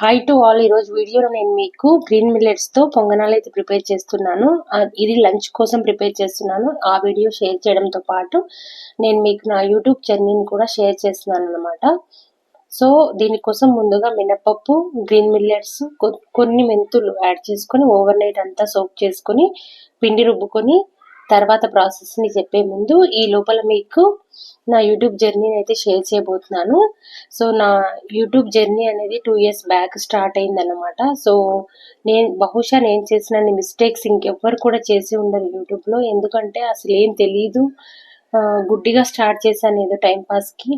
Hi to all ఈరోజు వీడియోలో నేను మీకు గ్రీన్ మిల్లెట్స్తో పొంగనాలు అయితే ప్రిపేర్ చేస్తున్నాను. ఇది లంచ్ కోసం ప్రిపేర్ చేస్తున్నాను. ఆ వీడియో షేర్ చేయడంతో పాటు నేను మీకు నా యూట్యూబ్ ఛానల్ని కూడా షేర్ చేస్తున్నాను అనమాట సో దీనికోసం ముందుగా మినపప్పు గ్రీన్ మిల్లెట్స్ కొ- కొన్ని మెంతులు యాడ్ చేసుకొని ఓవర్ నైట్ అంతా సోక్ చేసుకొని పిండి రుబ్బుకొని తర్వాత ప్రాసెస్ని చెప్పే ముందు ఈ లోపల మీకు నా యూట్యూబ్ జర్నీని అయితే షేర్ చేయబోతున్నాను. సో నా యూట్యూబ్ జర్నీ అనేది టూ ఇయర్స్ బ్యాక్ స్టార్ట్ అయిందన్నమాట. సో నేను బహుశా నేను చేసిన మిస్టేక్స్ ఇంకెవ్వరు కూడా చేసి ఉండరు యూట్యూబ్లో ఎందుకంటే అసలు ఏం తెలీదు. గుడ్డిగా స్టార్ట్ చేశాను ఏదో టైంపాస్కి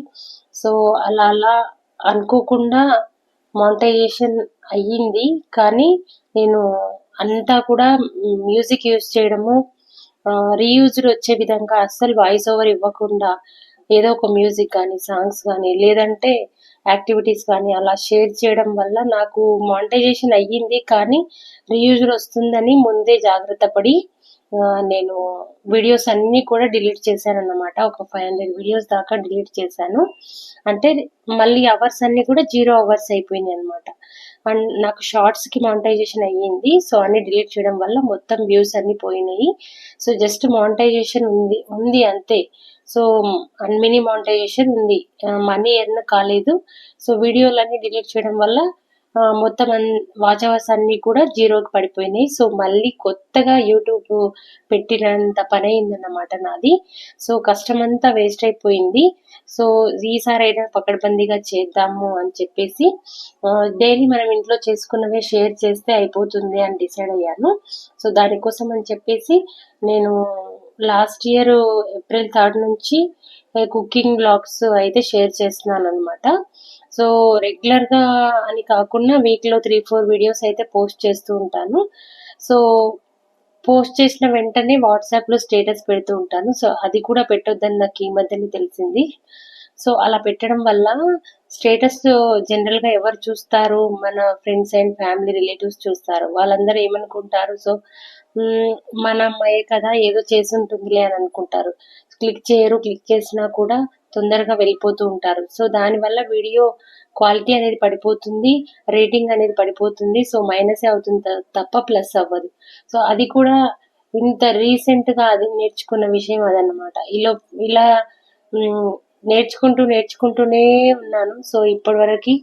సో అలా అలా అనుకోకుండా మానిటైజేషన్ అయ్యింది. కానీ నేను అంతా కూడా మ్యూజిక్ యూజ్ చేయడము రీయూజ్డ్ వచ్చే విధంగా అస్సలు వాయిస్ ఓవర్ ఇవ్వకుండా ఏదో ఒక మ్యూజిక్ కానీ సాంగ్స్ కానీ లేదంటే యాక్టివిటీస్ కానీ అలా షేర్ చేయడం వల్ల నాకు మానిటైజేషన్ అయ్యింది. కానీ రీయూజ్డ్ వస్తుందని ముందే జాగ్రత్త పడి నేను వీడియోస్ అన్నీ కూడా డిలీట్ చేశాను అన్నమాట ఒక ఫైవ్ హండ్రెడ్ వీడియోస్ దాకా డిలీట్ చేశాను. అంటే మళ్ళీ అవర్స్ అన్నీ కూడా జీరో అవర్స్ అయిపోయినాయి అనమాట అండ్ నాకు షార్ట్స్కి మానిటైజేషన్ అయ్యింది. సో అన్ని డిలీట్ చేయడం వల్ల మొత్తం వ్యూస్ అన్ని పోయినాయి. సో జస్ట్ మానిటైజేషన్ ఉంది ఉంది అంతే. సో మినీ మానిటైజేషన్ ఉంది. మనీ ఎర్న్ కాలేదు. సో వీడియోలన్నీ డిలీట్ చేయడం వల్ల మొత్తం వాచ్ అవర్స్ అన్నీ కూడా జీరోకి పడిపోయినాయి. సో మళ్ళీ కొత్తగా యూట్యూబ్ పెట్టినంత పని అయిందన్నమాట నాది. సో కష్టం అంతా వేస్ట్ అయిపోయింది. సో ఈసారి అయినా పకడ్బందీగా చేద్దాము అని చెప్పేసి డైలీ మనం ఇంట్లో చేసుకున్నవే షేర్ చేస్తే అయిపోతుంది అని డిసైడ్ అయ్యాను. సో దానికోసం అని చెప్పేసి నేను లాస్ట్ ఇయర్ ఏప్రిల్ థర్డ్ నుంచి కుకింగ్ బ్లాగ్స్ అయితే షేర్ చేస్తున్నాను అనమాట సో రెగ్యులర్గా అని కాకుండా వీక్లో త్రీ ఫోర్ వీడియోస్ అయితే పోస్ట్ చేస్తూ ఉంటాను. సో పోస్ట్ చేసిన వెంటనే వాట్సాప్లో స్టేటస్ పెడుతూ ఉంటాను. సో అది కూడా పెట్టొద్దని నాకు ఈ మధ్యనే తెలిసింది. సో అలా పెట్టడం వల్ల స్టేటస్ జనరల్గా ఎవరు చూస్తారు? మన ఫ్రెండ్స్ అండ్ ఫ్యామిలీ రిలేటివ్స్ చూస్తారు. వాళ్ళందరూ ఏమనుకుంటారు? సో మన అమ్మాయే కదా ఏదో చేసి ఉంటుందిలే అని అనుకుంటారు. క్లిక్ చేయరు క్లిక్ చేసినా కూడా తొందరగా వెళ్ళిపోతూ ఉంటారు. సో దానివల్ల వీడియో క్వాలిటీ అనేది పడిపోతుంది రేటింగ్ అనేది పడిపోతుంది. సో మైనసే అవుతుంది త- తప్ప ప్లస్ అవ్వదు. సో అది కూడా ఇంత రీసెంట్గా అది నేర్చుకున్న విషయం అదనమాట ఇలా ఇలా నేర్చుకుంటూ నేర్చుకుంటూనే ఉన్నాను. సో ఇప్పటి వరకు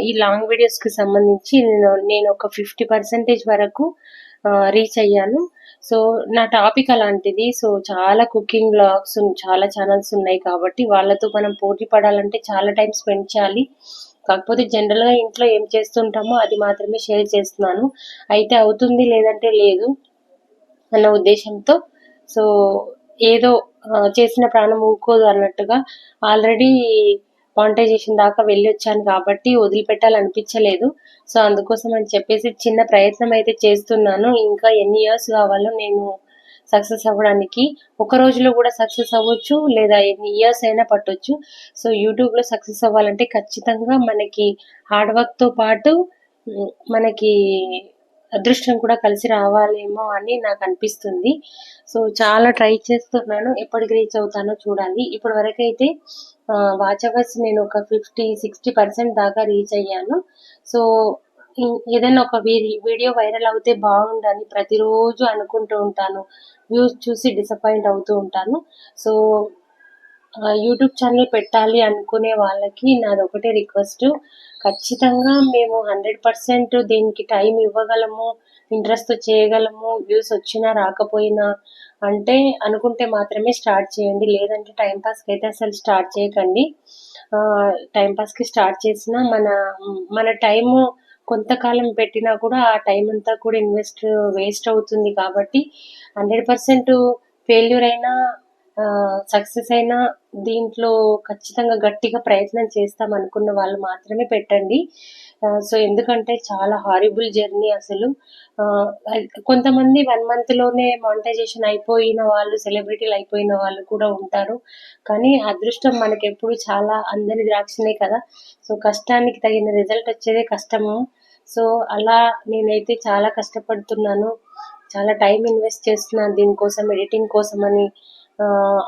ఈ లాంగ్ వీడియోస్కి సంబంధించి నేను నేను ఒక ఫిఫ్టీ పర్సెంటేజ్ వరకు రీచ్ అయ్యాను. సో నా టాపిక్ అలాంటిది. సో చాలా కుకింగ్ బ్లాగ్స్ చాలా ఛానల్స్ ఉన్నాయి కాబట్టి వాళ్ళతో మనం పోటీ పడాలంటే చాలా టైం స్పెండ్ చేయాలి. కాకపోతే జనరల్గా ఇంట్లో ఏం చేస్తుంటామో అది మాత్రమే షేర్ చేస్తున్నాను. అయితే అవుతుంది లేదంటే లేదు అన్న ఉద్దేశంతో. సో ఏదో చేసిన ప్రాణం ఊరుకోదు అన్నట్టుగా. ఆల్రెడీ మానిటైజేషన్ దాకా వెళ్ళి వచ్చాను కాబట్టి వదిలిపెట్టాలనిపించలేదు. సో అందుకోసం అని చెప్పేసి చిన్న ప్రయత్నం అయితే చేస్తున్నాను. ఇంకా ఎన్ని ఇయర్స్ కావాలో నేను సక్సెస్ అవ్వడానికి. ఒక రోజులో కూడా సక్సెస్ అవ్వచ్చు లేదా ఎన్ని ఇయర్స్ అయినా పట్టొచ్చు. సో యూట్యూబ్లో సక్సెస్ అవ్వాలంటే ఖచ్చితంగా మనకి హార్డ్ వర్క్తో పాటు మనకి అదృష్టం కూడా కలిసి రావాలేమో అని నాకు అనిపిస్తుంది. సో చాలా ట్రై చేస్తున్నాను. ఎప్పటికి రీచ్ అవుతానో చూడాలి. ఇప్పటి వరకు అయితే వాచ్ అవర్స్ నేను ఒక ఫిఫ్టీ సిక్స్టీ పర్సెంట్ దాకా రీచ్ అయ్యాను. సో ఏదైనా ఒక వీడి- వీడియో వైరల్ అవుతే బాగుండని ప్రతిరోజు అనుకుంటూ ఉంటాను. వ్యూస్ చూసి డిసప్పాయింట్ అవుతూ ఉంటాను. సో యూట్యూబ్ ఛానల్ పెట్టాలి అనుకునే వాళ్ళకి నాది ఒకటే రిక్వెస్ట్ ఖచ్చితంగా మేము హండ్రెడ్ పర్సెంట్ దీనికి టైం ఇవ్వగలము ఇంట్రెస్ట్ చేయగలము వ్యూస్ వచ్చినా రాకపోయినా అంటే అనుకుంటే మాత్రమే స్టార్ట్ చేయండి. లేదంటే టైంపాస్కి అయితే అసలు స్టార్ట్ చేయకండి. టైంపాస్కి స్టార్ట్ చేసినా మన మన టైము కొంతకాలం పెట్టినా కూడా ఆ టైం అంతా కూడా ఇన్వెస్ట్ వేస్ట్ అవుతుంది కాబట్టి హండ్రెడ్ పర్సెంట్ ఫెయిల్యూర్ అయినా సక్సెస్ అయినా దీంట్లో ఖచ్చితంగా గట్టిగా ప్రయత్నం చేస్తాం అనుకున్న వాళ్ళు మాత్రమే పెట్టండి. సో ఎందుకంటే చాలా హారిబుల్ జర్నీ అసలు. కొంతమంది వన్ మంత్లోనే మానిటైజేషన్ అయిపోయిన వాళ్ళు సెలబ్రిటీలు అయిపోయిన వాళ్ళు కూడా ఉంటారు. కానీ అదృష్టం మనకి ఎప్పుడు చాలా అందరి ద్రాక్షనే కదా. సో కష్టానికి తగిన రిజల్ట్ వచ్చేదే కష్టము. సో అలా నేనైతే చాలా కష్టపడుతున్నాను. చాలా టైం ఇన్వెస్ట్ చేస్తున్నాను దీనికోసం ఎడిటింగ్ కోసం అని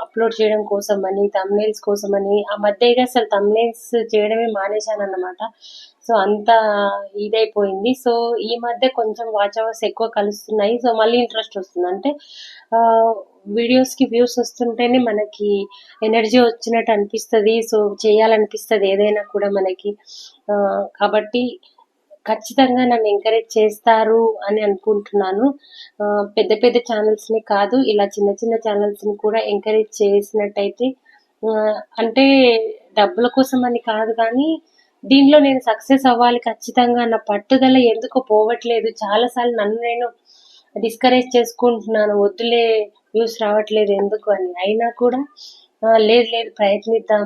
అప్లోడ్ చేయడం కోసం అని తమ్నేల్స్ కోసం అని ఆ మధ్యగా అసలు తమ్నేల్స్ చేయడమే మానేశాను అన్నమాట సో అంత ఇదైపోయింది. సో ఈ మధ్య కొంచెం వాచ్ అవర్స్ ఎక్కువ కలుస్తున్నాయి. సో మళ్ళీ ఇంట్రెస్ట్ వస్తుంది. అంటే వీడియోస్కి వ్యూస్ వస్తుంటేనే మనకి ఎనర్జీ వచ్చినట్టు అనిపిస్తుంది. సో చేయాలనిపిస్తుంది ఏదైనా కూడా మనకి. కాబట్టి ఖచ్చితంగా నన్ను ఎంకరేజ్ చేస్తారు అని అనుకుంటున్నాను. పెద్ద పెద్ద ఛానల్స్ని కాదు ఇలా చిన్న చిన్న ఛానల్స్ని కూడా ఎంకరేజ్ చేసినట్టయితే అంటే డబ్బుల కోసం అని కాదు కానీ దీనిలో నేను సక్సెస్ అవ్వాలి ఖచ్చితంగా నా పట్టుదల ఎందుకు పోవట్లేదు. చాలాసార్లు నన్ను నేను డిస్కరేజ్ చేసుకుంటున్నాను వద్దులే వ్యూస్ రావట్లేదు ఎందుకు అని. అయినా కూడా లేదు లేదు ప్రయత్నిద్దాం.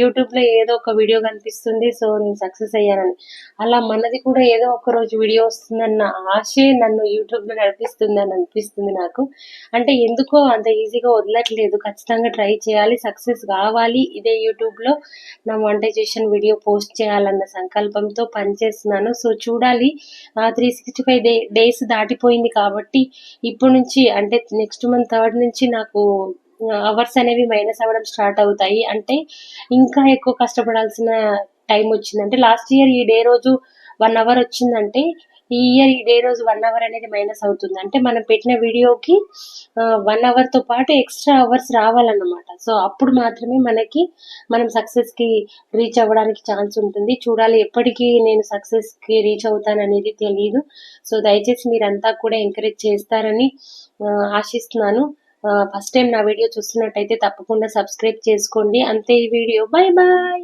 యూట్యూబ్లో ఏదో ఒక వీడియో కనిపిస్తుంది సో నేను సక్సెస్ అయ్యానని. అలా మనది కూడా ఏదో ఒక రోజు వీడియో వస్తుందన్న ఆశే నన్ను యూట్యూబ్లో నడిపిస్తుంది అని అనిపిస్తుంది నాకు. అంటే ఎందుకో అంత ఈజీగా వదలట్లేదు. ఖచ్చితంగా ట్రై చేయాలి సక్సెస్ కావాలి. ఇదే యూట్యూబ్లో నా మానిటైజేషన్ వీడియో పోస్ట్ చేయాలన్న సంకల్పంతో పనిచేస్తున్నాను సో చూడాలి. Three sixty five day days దాటిపోయింది కాబట్టి ఇప్పటి నుంచి అంటే నెక్స్ట్ మంత్ థర్డ్ నుంచి నాకు అవర్స్ అనేవి మైనస్ అవ్వడం స్టార్ట్ అవుతాయి. అంటే ఇంకా ఎక్కువ కష్టపడాల్సిన టైం వచ్చింది. అంటే లాస్ట్ ఇయర్ ఈ డే రోజు వన్ అవర్ వచ్చిందంటే ఈ ఇయర్ ఈ డే రోజు వన్ అవర్ అనేది మైనస్ అవుతుంది. అంటే మనం పెట్టిన వీడియోకి వన్ అవర్తో పాటు ఎక్స్ట్రా అవర్స్ రావాలన్నమాట. సో అప్పుడు మాత్రమే మనకి మనం సక్సెస్కి రీచ్ అవ్వడానికి ఛాన్స్ ఉంటుంది. చూడాలి ఎప్పటికీ నేను సక్సెస్కి రీచ్ అవుతాననేది తెలియదు సో దయచేసి మీరంతా కూడా ఎంకరేజ్ చేస్తారని ఆశిస్తున్నాను. ఫస్ట్ టైం నా వీడియో చూస్తున్నట్టయితే తప్పకుండా సబ్స్క్రైబ్ చేసుకోండి. అంతే ఈ వీడియో. Bye bye